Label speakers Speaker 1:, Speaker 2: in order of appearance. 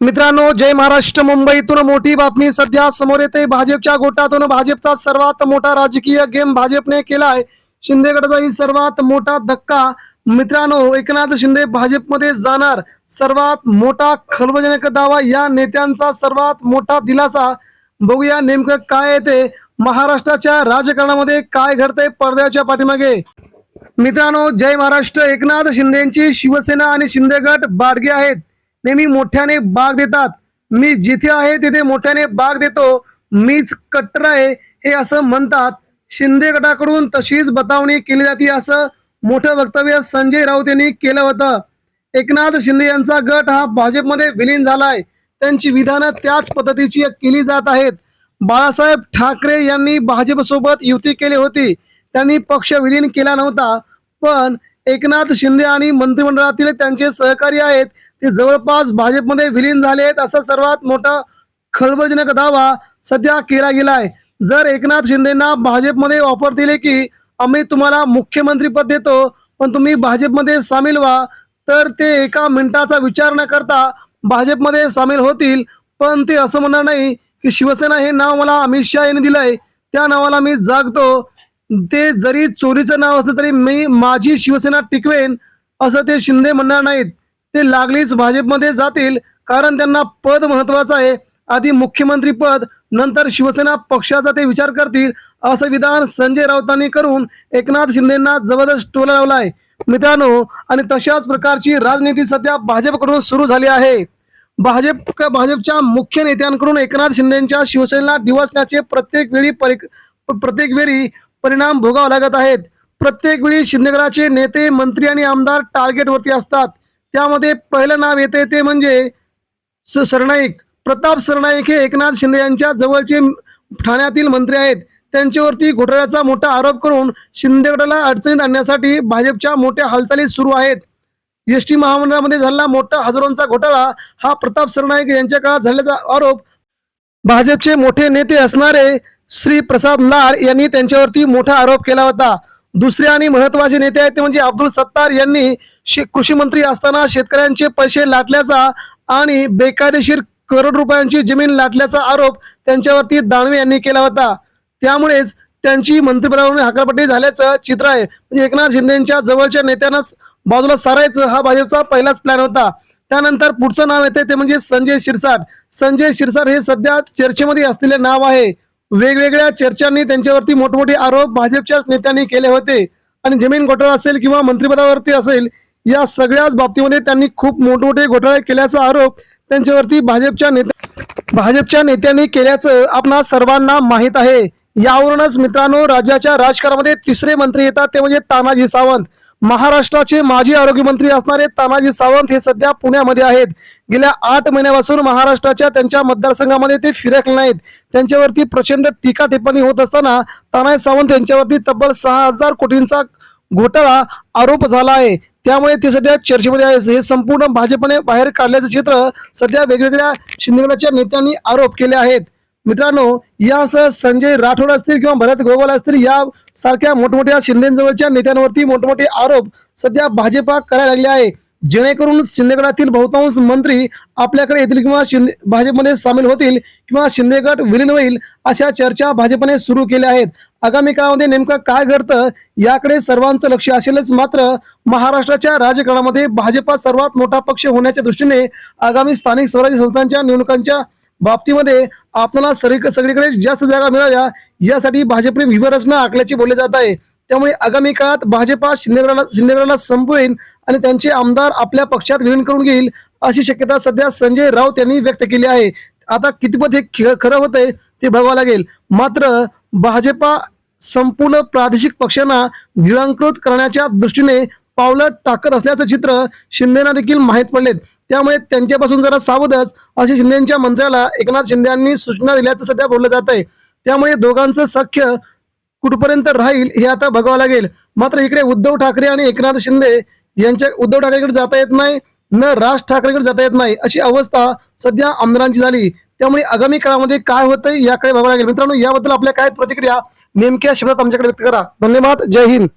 Speaker 1: मित्रांनो जय महाराष्ट्र मुंबईतून मोठी बातमी. सध्या समोर येते भाजपच्या गोटातून. भाजपचा सर्वात मोठा राजकीय गेम भाजपने केलाय. शिंदे गटाचाही सर्वात मोठा धक्का. मित्रांनो एकनाथ शिंदे भाजपमध्ये जाणार. सर्वात मोठा खलबजनक दावा या नेत्यांचा सर्वात मोठा दिलासा. बघूया नेमकं काय येते महाराष्ट्राच्या राजकारणामध्ये काय घडतंय पडद्याच्या पाठीमागे. मित्रांनो जय महाराष्ट्र. एकनाथ शिंदेची शिवसेना आणि शिंदे गट बाडगे आहेत. नेहमी मोठ्याने बाग देतात. मी जिथे आहे तिथे मोठ्याने बाग देतो. मीच कट्टर आहे हे असं म्हणतात. शिंदे गटाकडून तशीच बतावणी केली जाते असं मोठं वक्तव्य संजय राऊत यांनी केलं होतं. एकनाथ शिंदे यांचा गट हा भाजपमध्ये विलीन झालाय. त्यांची विधानं त्याच पद्धतीची केली जात आहेत. बाळासाहेब ठाकरे यांनी भाजपसोबत युती केली होती. त्यांनी पक्ष विलीन केला नव्हता. पण एकनाथ शिंदे आणि मंत्रिमंडळातील त्यांचे सहकारी आहेत. ते जवळपास भाजपमध्ये विलीन झाले आहेत असा सर्वात मोठा खळबळजनक दावा सध्या केला गेलाय. जर एकनाथ शिंदेना भाजपमध्ये ऑफर दिले की आम्ही तुम्हाला मुख्यमंत्री पद देतो पण तुम्ही भाजपमध्ये सामील व्हा तर ते एका मिनिटाचा विचार न करता भाजपमध्ये सामील होतील. पण ते असं म्हणणार नाही की शिवसेना हे नाव मला अमित शहा यांनी दिलंय त्या नावाला मी जागतो. ते जरी चोरीचं नाव असलं तरी मी माझी शिवसेना टिकवेन असं ते शिंदे म्हणणार नाहीत. ते लागलीच भाजपमध्ये जातील कारण त्यांना पद महत्वाचं आहे. आधी मुख्यमंत्री पद नंतर शिवसेना पक्षाचा ते विचार करतील असं विधान संजय राऊतांनी करून एकनाथ शिंदेना जबरदस्त टोला लावलाय मित्रांनो आणि तशाच प्रकारची राजनीती सध्या भाजपकडून सुरू झाली आहे. भाजप भाजपच्या मुख्य नेत्यांकडून एकनाथ शिंदेच्या शिवसेनेला दिवसण्याचे प्रत्येक वेळी प्रत्येक वेळी परिणाम भोगावे लागत आहेत. प्रत्येक वेळी शिंदेगडाचे नेते मंत्री आणि आमदार टार्गेटवरती असतात. त्यामध्ये पहिलं नाव येते ते म्हणजे सरनाईक. प्रताप सरनाईक हे एकनाथ शिंदे यांच्या जवळचे ठाण्यातील मंत्री आहेत. त्यांच्यावरती घोटाळ्याचा मोठा आरोप करून शिंदे गटाला अडचणीत आणण्यासाठी भाजपच्या मोठ्या हालचाली सुरू आहेत. एस टी महामंडळामध्ये झालेला मोठा हजारोंचा घोटाळा हा प्रताप सरनाईक यांच्या काळात झाल्याचा आरोप भाजपचे मोठे नेते असणारे श्री प्रसाद लाड यांनी त्यांच्यावरती मोठा आरोप केला होता. दुसरे आणि महत्त्वाचे नेते आहेत ते म्हणजे अब्दुल सत्तार यांनी शे- कृषी मंत्री असताना शेतकऱ्यांचे पैसे लाटल्याचा आणि बेकायदेशीर करोड रुपयांची जमीन लाटल्याचा आरोप त्यांच्यावरती दानवे यांनी केला होता. त्यामुळेच त्यांची मंत्रिपदावरून हकालपट्टी झाल्याचं चित्र आहे. म्हणजे एकनाथ शिंदेच्या जवळच्या नेत्यांना बाजूला सारायचं हा भाजपचा पहिलाच प्लॅन होता. त्यानंतर पुढचं नाव येते ते म्हणजे संजय शिरसाट. संजय शिरसाट हे सध्या चर्चेमध्ये असलेले नाव आहे. वेगवेगळ्या चर्चांनी त्यांच्यावरती मोठमोठे आरोप भाजपच्याच नेत्यांनी केले होते. आणि जमीन घोटाळा असेल किंवा मंत्रिपदावरती असेल या सगळ्याच बाबतीमध्ये त्यांनी खूप मोठमोठे घोटाळे केल्याचा आरोप त्यांच्यावरती भाजपच्या नेत्या भाजपच्या नेत्यांनी केल्याचं आपणा सर्वांना माहीत आहे. यावरूनच मित्रांनो राज्याच्या राजकारणामध्ये तिसरे मंत्री येतात ते म्हणजे तानाजी सावंत. महाराष्ट्राचे माजी आरोग्यमंत्री असणारे तानाजी सावंत हे सध्या पुण्यामध्ये आहेत. गेल्या आठ महिन्यापासून महाराष्ट्राच्या त्यांच्या मतदारसंघामध्ये ते फिरकले नाहीत. त्यांच्यावरती प्रचंड टीका टिप्पणी होत असताना तानाजी सावंत यांच्यावरती तब्बल सहा हजार कोटींचा घोटाळा आरोप झाला आहे. त्यामुळे ते सध्या चर्चेमध्ये आहे हे संपूर्ण भाजपने बाहेर काढल्याचं चित्र सध्या वेगवेगळ्या शिंदेगडाच्या नेत्यांनी आरोप केले आहेत. मित्रांनो यासह संजय राठोड असतील किंवा भरत गोगोल असतील या सारख्या मोठमोठ्या शिंदेजवळच्या नेत्यांवरती मोठमोठे आरोप सध्या भाजपा करायला लागले आहे. जेणेकरून शिंदेगडातील बहुतांश मंत्री आपल्याकडे येतील किंवा शिंदे भाजपमध्ये सामील होतील किंवा शिंदेगड विलीन होईल अशा चर्चा भाजपने सुरू केल्या आहेत. आगामी काळामध्ये नेमकं काय घडतं याकडे सर्वांचं लक्ष असेलच मात्र महाराष्ट्राच्या राजकारणामध्ये भाजपा सर्वात मोठा पक्ष होण्याच्या दृष्टीने आगामी स्थानिक स्वराज्य संस्थांच्या निवडणुकांच्या बाबतीमध्ये आपल्याला सगळी सगळीकडे जास्त जागा मिळाव्या यासाठी भाजपने व्यूहरचना आखल्याचे बोलले जात आहे. त्यामुळे आगामी काळात भाजपा शिंदेगडाला शिंदेगडाला संपवेल आणि त्यांचे आमदार आपल्या पक्षात विलीन करून घेईल अशी शक्यता सध्या संजय राऊत यांनी व्यक्त केली आहे. आता कितपत हे खरं होतंय ते बघावं लागेल. मात्र भाजपा संपूर्ण प्रादेशिक पक्षांना गिळंकृत करण्याच्या दृष्टीने पावलं टाकत असल्याचं चित्र शिंदेना देखील माहीत पडलेत. त्यामुळे त्यांच्यापासून जरा सावधच असे शिंदेच्या मंत्र्याला एकनाथ शिंदे यांनी सूचना दिल्याचं सध्या बोललं जात आहे. त्यामुळे दोघांचं सख्य कुठपर्यंत राहील हे आता बघावं लागेल. मात्र इकडे उद्धव ठाकरे आणि एकनाथ शिंदे यांच्या उद्धव ठाकरेकडे जाता येत नाही न राज ठाकरेकडे जाता येत नाही अशी अवस्था सध्या आमदारांची झाली. त्यामुळे आगामी काळामध्ये काय होतंय याकडे बघावं लागेल. मित्रांनो याबद्दल आपल्या काय प्रतिक्रिया नेमक्या शब्दात आमच्याकडे व्यक्त करा. धन्यवाद. जय हिंद.